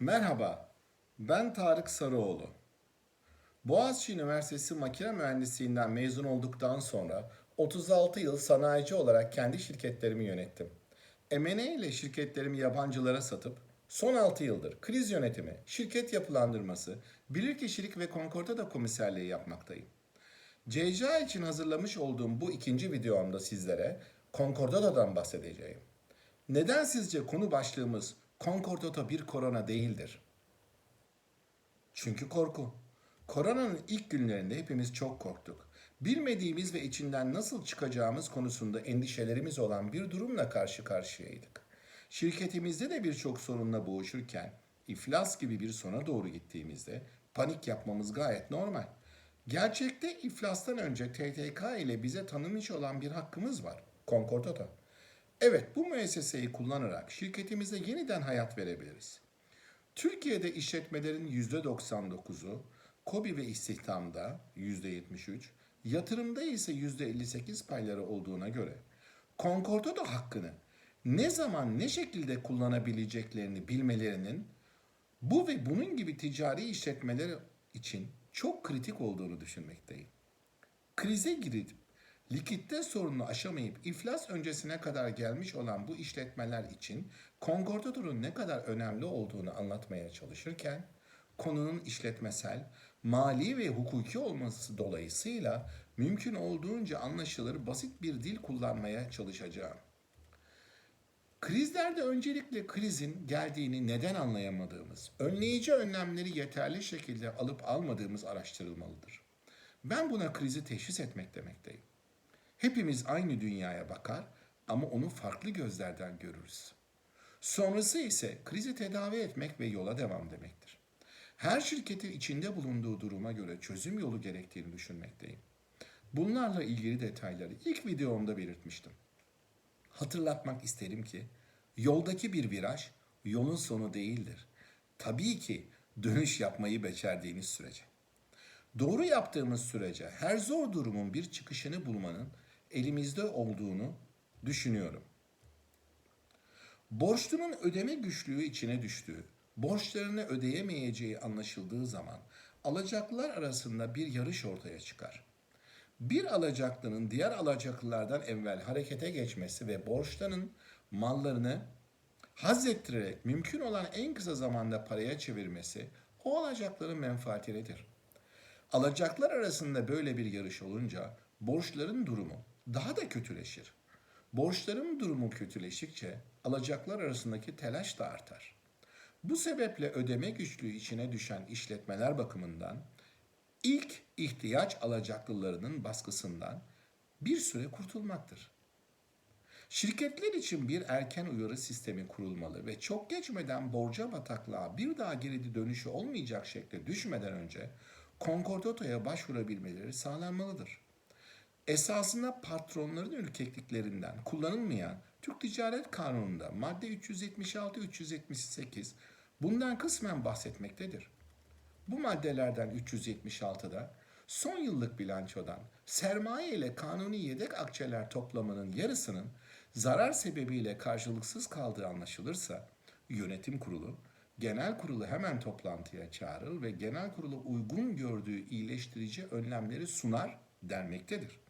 Merhaba, ben Tarık Sarıoğlu. Boğaziçi Üniversitesi Makine Mühendisliğinden mezun olduktan sonra 36 yıl sanayici olarak kendi şirketlerimi yönettim. M&A ile şirketlerimi yabancılara satıp son 6 yıldır kriz yönetimi, şirket yapılandırması, bilirkişilik ve konkordato komiserliği yapmaktayım. CCA için hazırlamış olduğum bu ikinci videomda sizlere Concordato'dan bahsedeceğim. Neden sizce konu başlığımız Concordato bir korona değildir? Çünkü korku. Koronanın ilk günlerinde hepimiz çok korktuk. Bilmediğimiz ve içinden nasıl çıkacağımız konusunda endişelerimiz olan bir durumla karşı karşıyaydık. Şirketimizde de birçok sorunla boğuşurken iflas gibi bir sona doğru gittiğimizde panik yapmamız gayet normal. Gerçekte iflastan önce TTK ile bize tanınmış olan bir hakkımız var. Concordato. Evet bu müesseseyi kullanarak şirketimize yeniden hayat verebiliriz. Türkiye'de işletmelerin %99'u, KOBİ ve istihdamda %73, yatırımda ise %58 payları olduğuna göre Concordato hakkını ne zaman ne şekilde kullanabileceklerini bilmelerinin bu ve bunun gibi ticari işletmeler için çok kritik olduğunu düşünmekteyim. Krize girip likitte sorununu aşamayıp iflas öncesine kadar gelmiş olan bu işletmeler için Concordato'nun ne kadar önemli olduğunu anlatmaya çalışırken konunun işletmesel, mali ve hukuki olması dolayısıyla mümkün olduğunca anlaşılır basit bir dil kullanmaya çalışacağım. Krizlerde öncelikle krizin geldiğini neden anlayamadığımız, önleyici önlemleri yeterli şekilde alıp almadığımız araştırılmalıdır. Ben buna krizi teşhis etmek demekteyim. Hepimiz aynı dünyaya bakar ama onu farklı gözlerden görürüz. Sonrası ise krizi tedavi etmek ve yola devam demektir. Her şirketin içinde bulunduğu duruma göre çözüm yolu gerektiğini düşünmekteyim. Bunlarla ilgili detayları ilk videomda belirtmiştim. Hatırlatmak isterim ki yoldaki bir viraj yolun sonu değildir. Tabii ki dönüş yapmayı becerdiğiniz sürece. Doğru yaptığımız sürece her zor durumun bir çıkışını bulmanın elimizde olduğunu düşünüyorum. Borçlunun ödeme güçlüğü içine düştüğü, borçlarını ödeyemeyeceği anlaşıldığı zaman alacaklılar arasında bir yarış ortaya çıkar. Bir alacaklının diğer alacaklılardan evvel harekete geçmesi ve borçlanın mallarını hazzettirerek mümkün olan en kısa zamanda paraya çevirmesi o alacakların menfaatinedir. Alacaklar arasında böyle bir yarış olunca borçların durumu daha da kötüleşir. Borçların durumu kötüleştikçe alacaklar arasındaki telaş da artar. Bu sebeple ödeme güçlüğü içine düşen işletmeler bakımından ilk ihtiyaç alacaklılarının baskısından bir süre kurtulmaktır. Şirketler için bir erken uyarı sistemi kurulmalı ve çok geçmeden borca bataklığa bir daha geri dönüşü olmayacak şekilde düşmeden önce konkordatoya başvurabilmeleri sağlanmalıdır. Esasında patronların ürkekliklerinden kullanılmayan Türk Ticaret Kanunu'nda madde 376-378 bundan kısmen bahsetmektedir. Bu maddelerden 376'da son yıllık bilançodan sermaye ile kanuni yedek akçeler toplamanın yarısının zarar sebebiyle karşılıksız kaldığı anlaşılırsa yönetim kurulu genel kurulu hemen toplantıya çağırır ve genel kurulu uygun gördüğü iyileştirici önlemleri sunar denmektedir.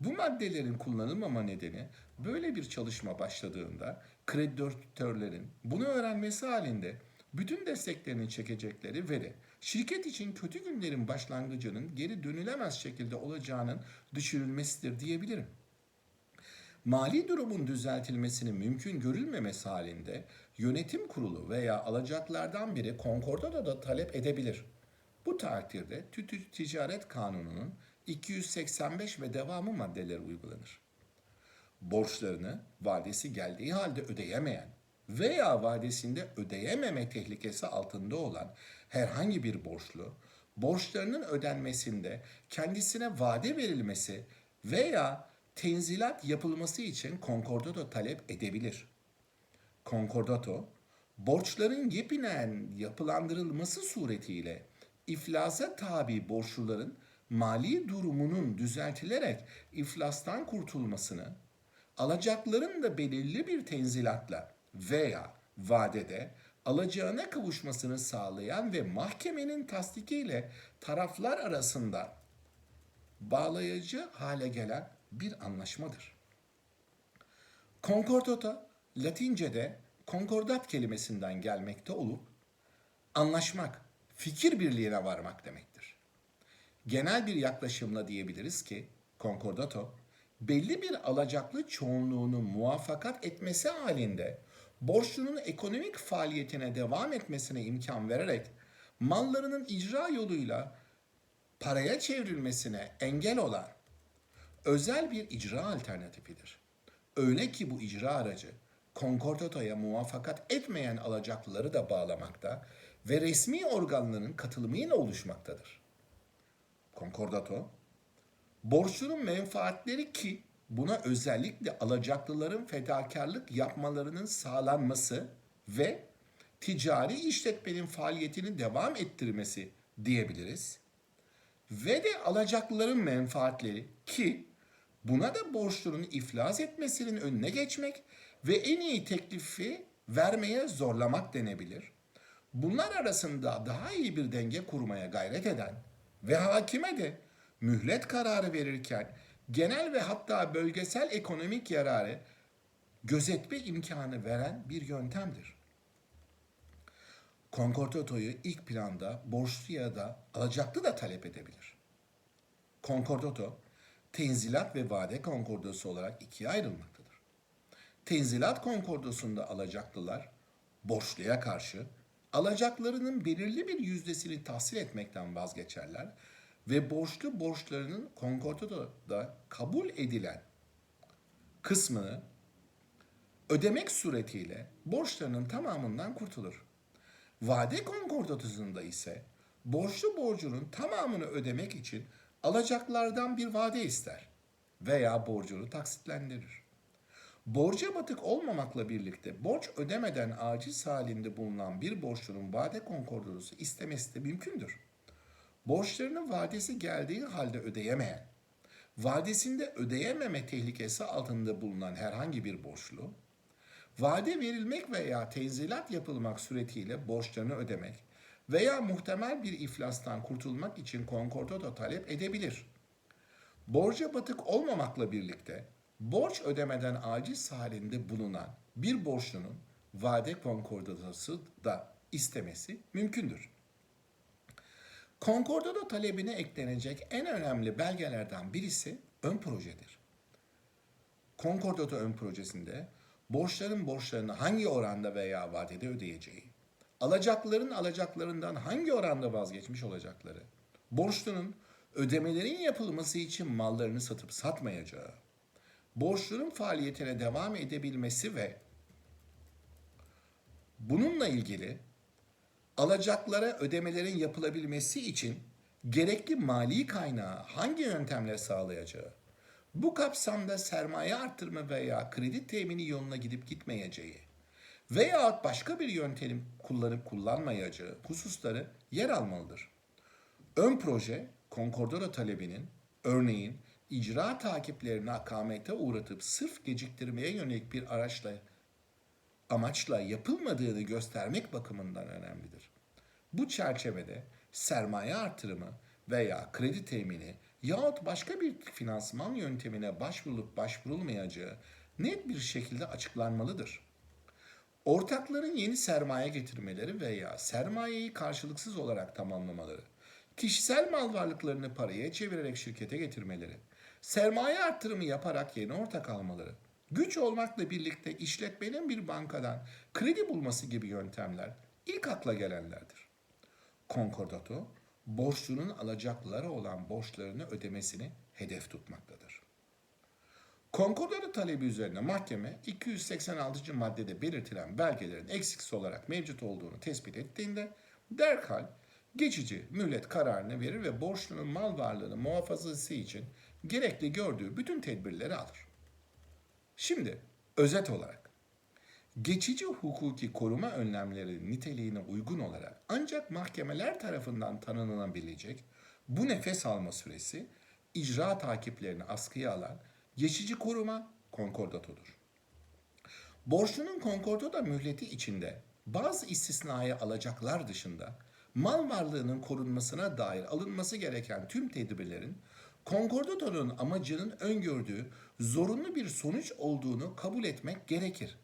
Bu maddelerin kullanılmama nedeni böyle bir çalışma başladığında kreditörlerin bunu öğrenmesi halinde bütün desteklerini çekecekleri ve de şirket için kötü günlerin başlangıcının geri dönülemez şekilde olacağının düşürülmesidir diyebilirim. Mali durumun düzeltilmesinin mümkün görülmemesi halinde yönetim kurulu veya alacaklardan biri konkordada da talep edebilir. Bu takdirde Tütü Ticaret Kanunu'nun 285 ve devamı maddeleri uygulanır. Borçlarını vadesi geldiği halde ödeyemeyen veya vadesinde ödeyememe tehlikesi altında olan herhangi bir borçlu, borçlarının ödenmesinde kendisine vade verilmesi veya tenzilat yapılması için konkordato talep edebilir. Konkordato, borçların yepinen yapılandırılması suretiyle iflasa tabi borçluların mali durumunun düzeltilerek iflastan kurtulmasını, alacakların da belirli bir tenzilatla veya vadede alacağına kavuşmasını sağlayan ve mahkemenin tasdikiyle taraflar arasında bağlayıcı hale gelen bir anlaşmadır. Concordato Latince'de concordat kelimesinden gelmekte olup anlaşmak, fikir birliğine varmak demektir. Genel bir yaklaşımla diyebiliriz ki concordato belli bir alacaklı çoğunluğunu muvaffakat etmesi halinde borçlunun ekonomik faaliyetine devam etmesine imkan vererek mallarının icra yoluyla paraya çevrilmesine engel olan özel bir icra alternatifidir. Öyle ki bu icra aracı konkordatoya muvaffakat etmeyen alacaklıları da bağlamakta ve resmi organların katılımıyla oluşmaktadır. Konkordato, borçlunun menfaatleri ki buna özellikle alacaklıların fedakarlık yapmalarının sağlanması ve ticari işletmenin faaliyetini devam ettirmesi diyebiliriz. Ve de alacaklıların menfaatleri ki buna da borçlunun iflas etmesinin önüne geçmek ve en iyi teklifi vermeye zorlamak denebilir. Bunlar arasında daha iyi bir denge kurmaya gayret eden ve hakime de mühlet kararı verirken genel ve hatta bölgesel ekonomik yararı gözetme imkanı veren bir yöntemdir. Konkordatoyu ilk planda borçlu ya da alacaklı da talep edebilir. Konkordato, tenzilat ve vade konkordosu olarak ikiye ayrılmaktadır. Tenzilat konkordosunda alacaklılar borçluya karşı alacaklarının belirli bir yüzdesini tahsil etmekten vazgeçerler ve borçlu borçlarının konkordadoda kabul edilen kısmını ödemek suretiyle borçlarının tamamından kurtulur. Vade konkordatosunda ise borçlu borcunun tamamını ödemek için alacaklardan bir vade ister veya borcunu taksitlendirir. Borca batık olmamakla birlikte borç ödemeden aciz halinde bulunan bir borçlunun vade konkordatosu istemesi de mümkündür. Borçlarının vadesi geldiği halde ödeyemeyen, vadesinde ödeyememe tehlikesi altında bulunan herhangi bir borçlu, vade verilmek veya tenzilat yapılmak suretiyle borçlarını ödemek veya muhtemel bir iflastan kurtulmak için konkordato talep edebilir. Borca batık olmamakla birlikte borç ödemeden aciz halinde bulunan bir borçlunun vade konkordatosu da istemesi mümkündür. Konkordato talebine eklenecek en önemli belgelerden birisi ön projedir. Konkordato ön projesinde borçların borçlarını hangi oranda veya vadede ödeyeceği, alacakların alacaklarından hangi oranda vazgeçmiş olacakları, borçlunun ödemelerin yapılması için mallarını satıp satmayacağı, borçlunun faaliyetine devam edebilmesi ve bununla ilgili alacaklara ödemelerin yapılabilmesi için gerekli mali kaynağı hangi yöntemle sağlayacağı, bu kapsamda sermaye artırma veya kredi temini yoluna gidip gitmeyeceği veya başka bir yöntem kullanıp kullanmayacağı hususları yer almalıdır. Ön proje, konkordora talebinin örneğin icra takiplerini akamete uğratıp sırf geciktirmeye yönelik bir araçla amaçla yapılmadığını göstermek bakımından önemlidir. Bu çerçevede sermaye artırımı veya kredi temini yahut başka bir finansman yöntemine başvurulup başvurulmayacağı net bir şekilde açıklanmalıdır. Ortakların yeni sermaye getirmeleri veya sermayeyi karşılıksız olarak tamamlamaları, kişisel mal varlıklarını paraya çevirerek şirkete getirmeleri, sermaye artırımı yaparak yeni ortak almaları, güç olmakla birlikte işletmenin bir bankadan kredi bulması gibi yöntemler ilk akla gelenlerdir. Konkordato, borçlunun alacaklılara olan borçlarını ödemesini hedef tutmaktadır. Konkordato talebi üzerine mahkeme 286. maddede belirtilen belgelerin eksiksiz olarak mevcut olduğunu tespit ettiğinde derhal geçici mühlet kararını verir ve borçlunun mal varlığını muhafazası için gerekli gördüğü bütün tedbirleri alır. Şimdi özet olarak geçici hukuki koruma önlemleri niteliğine uygun olarak ancak mahkemeler tarafından tanınılabilecek bu nefes alma süresi icra takiplerini askıya alan geçici koruma konkordatodur. Borçlunun konkordato mühleti içinde bazı istisnai alacaklar dışında mal varlığının korunmasına dair alınması gereken tüm tedbirlerin konkordatonun amacının öngördüğü zorunlu bir sonuç olduğunu kabul etmek gerekir.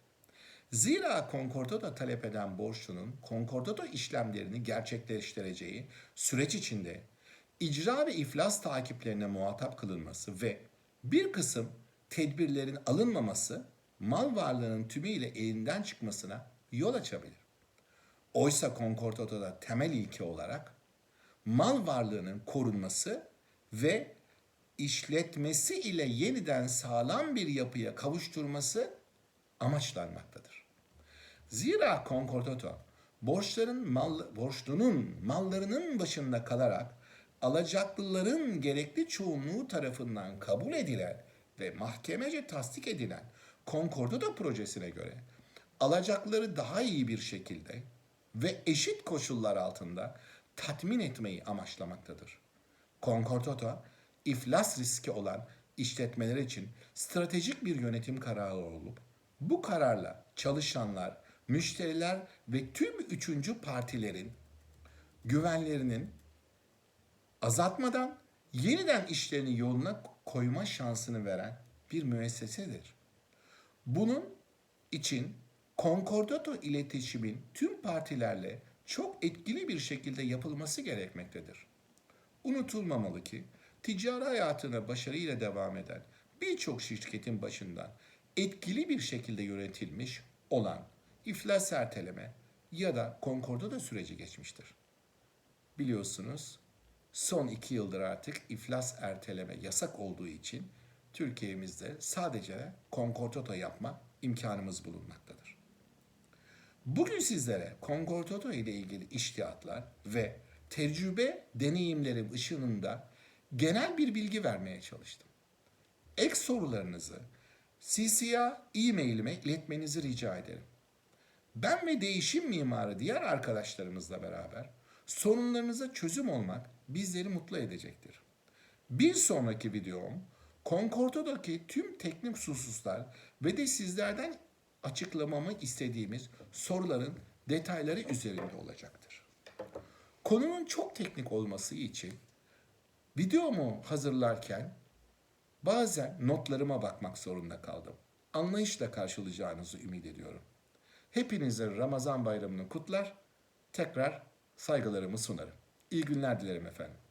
Zira konkordato talep eden borçlunun konkordato işlemlerini gerçekleştireceği süreç içinde icra ve iflas takiplerine muhatap kılınması ve bir kısım tedbirlerin alınmaması mal varlığının tümüyle elinden çıkmasına yol açabilir. Oysa konkordatoda temel ilke olarak mal varlığının korunması ve işletmesi ile yeniden sağlam bir yapıya kavuşturması amaçlanmaktadır. Zira konkordato borçların mal, borçlunun mallarının başında kalarak alacaklıların gerekli çoğunluğu tarafından kabul edilen ve mahkemece tasdik edilen konkordato projesine göre alacakları daha iyi bir şekilde ve eşit koşullar altında tatmin etmeyi amaçlamaktadır. Konkordato, iflas riski olan işletmeler için stratejik bir yönetim kararı olup, bu kararla çalışanlar, müşteriler ve tüm üçüncü partilerin güvenlerinin azaltmadan yeniden işlerini yoluna koyma şansını veren bir müessesedir. Bunun için konkordato iletişimin tüm partilerle çok etkili bir şekilde yapılması gerekmektedir. Unutulmamalı ki ticari hayatına başarıyla devam eden birçok şirketin başından etkili bir şekilde yönetilmiş olan iflas erteleme ya da konkordato süreci geçmiştir. Biliyorsunuz son iki yıldır artık iflas erteleme yasak olduğu için Türkiye'mizde sadece konkordato yapma imkanımız bulunmaktadır. Bugün sizlere konkordato ile ilgili iştihatlar ve tecrübe deneyimlerim ışığında genel bir bilgi vermeye çalıştım. Ek sorularınızı CCA e-mailime iletmenizi rica ederim. Ben ve değişim mimarı diğer arkadaşlarımızla beraber sorunlarınıza çözüm olmak bizleri mutlu edecektir. Bir sonraki videom Concorda'daki tüm teknik hususlar ve de sizlerden açıklamamı istediğimiz soruların detayları üzerinde olacaktır. Konunun çok teknik olması için videomu hazırlarken bazen notlarıma bakmak zorunda kaldım. Anlayışla karşılayacağınızı ümit ediyorum. Hepinize Ramazan bayramını kutlar, tekrar saygılarımı sunarım. İyi günler dilerim efendim.